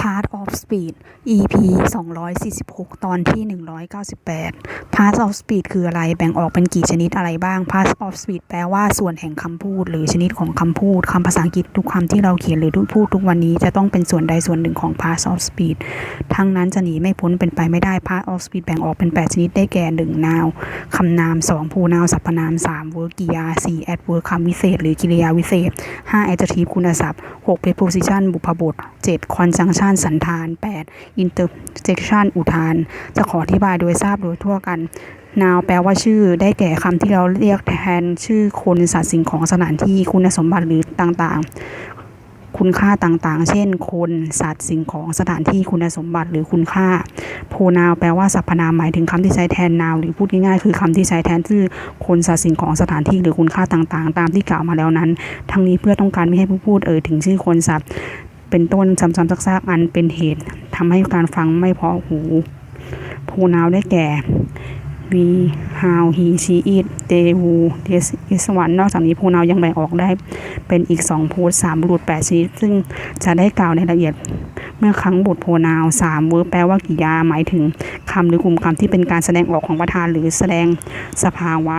Part of Speech EP 246 ตอนที่ 198 Part of Speech คืออะไร แบ่งออกเป็นกี่ชนิดอะไรบ้าง Part of Speech แปลว่าส่วนแห่งคำพูด หรือชนิดของคำพูดคำภาษาอังกฤษทุกคำที่เราเขียนหรือพูดทุกวันนี้จะต้องเป็นส่วนใดส่วนหนึ่งของ Part of Speech ทั้งนั้นจะหนีไม่พ้นเป็นไปไม่ได้ Part of Speech แบ่งออกเป็น 8 ชนิดได้แก่ 1 นาวคำนาม2ผู้นาวสรรพนาม 3 verb กริยา 4 adverb คำวิเศษ หรือกริยาวิเศษ 5 adjective คุณศัพท์ 6 preposition บุพบท 7 conjunction สันธาน 8 interjection อุทาน จะขออธิบายโดยทราบโดยทั่วกัน now แปลว่าชื่อ ได้แก่คำที่เราเรียกแทนชื่อคนสัตว์สิ่งของสถานที่คุณสมบัติหรือต่างๆ คุณค่าต่างๆ เช่น คนสัตว์สิ่งของสถานที่คุณสมบัติหรือคุณค่า pronoun แปลว่าสรรพนามหมายถึงคำที่ใช้แทน noun หรือพูดง่ายๆคือคำที่ใช้แทนชื่อคนสัตว์สิ่งของสถานที่หรือคุณค่าต่างๆ ตามที่กล่าวมาแล้วนั้น ทั้งนี้เพื่อต้องการไม่ให้ผู้พูดเอ่ยถึงชื่อคนสัตว์ เป็นต้นซ้ำๆซากๆอันเป็นเหตุทำให้การฟังไม่เพอหู pronoun ได้แก่ we how he she it they who this is one นอกจากนี้ pronoun ยังแบ่งออกได้เป็นอีก2โพสสามบุรุษ8ชนิด ซึ่งจะได้กล่าวในรายละเอียด เมื่อครั้งบท pronoun 3 verb แปลว่ากิยาหมายถึงคำหรือกลุ่มคำที่เป็นการแสดงออกของประธานหรือแสดงสภาวะ